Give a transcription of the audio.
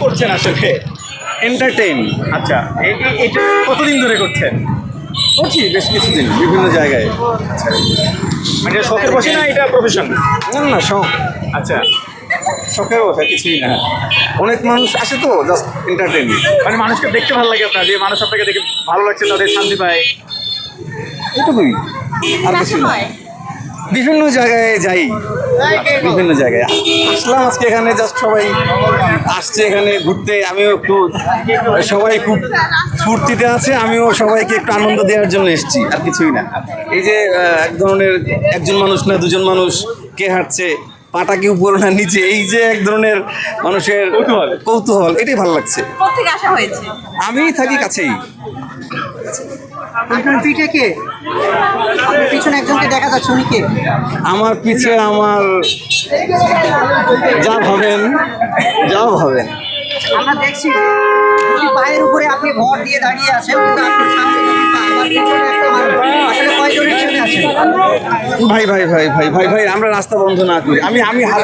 করছেন আসলে। এন্টারটেইন আচ্ছা এটা কতদিন ধরে করছেন? করছি বেশ কিছুদিন বিভিন্ন জায়গায়। মানে এটা শখের বসে না এটা প্রফেশন না না শখ। আচ্ছা। শখের কথা কিছুই না। অনেক মানুষ আসে তো জাস্ট এন্টারটেইন মানে মানুষকে দেখতে ভালো লাগে আপনার যে মানুষ আপনাকে দেখে ভালো লাগছে তাদের শান্তি পায়। এটুকুই। আর কিছু না। বিভিন্ন জায়গায় যাই। বিভিন্ন জায়গায়। আসলাম আজকে এখানে জাস্ট সবাই আসছে এখানে ঘুরতে। আমিও একটু সবাই খুব ফুর্তিতে আছে আমিও সবাইকে একটু আনন্দ দেওয়ার জন্য এসেছি আর কিছুই না। এই যে এক ধরনের একজন মানুষ না দুজন মানুষ কে হাঁটছে পাটা কি উপর না নিচে এই যে এক ধরনের মানুষের কৌতূহল। কৌতূহল এটাই ভালো লাগছে। কোথেকে আসা হয়েছে? আমি থাকি কাছেই। আপনার পিঠে কে? আপনার পিছনে একজনকে দেখা যাচ্ছে উনি কে? আমার পিছে আমার যা ভাবেন যা ভাবেন। আমরা দেখছি পায়ের উপরে আপনি ভর দিয়ে দাঁড়িয়ে আছেন কিন্তু আপনার সামনে ভাই ভাই ভাই ভাই ভাই ভাই আমরা রাস্তা বন্ধ না করি। আমি আমি হাত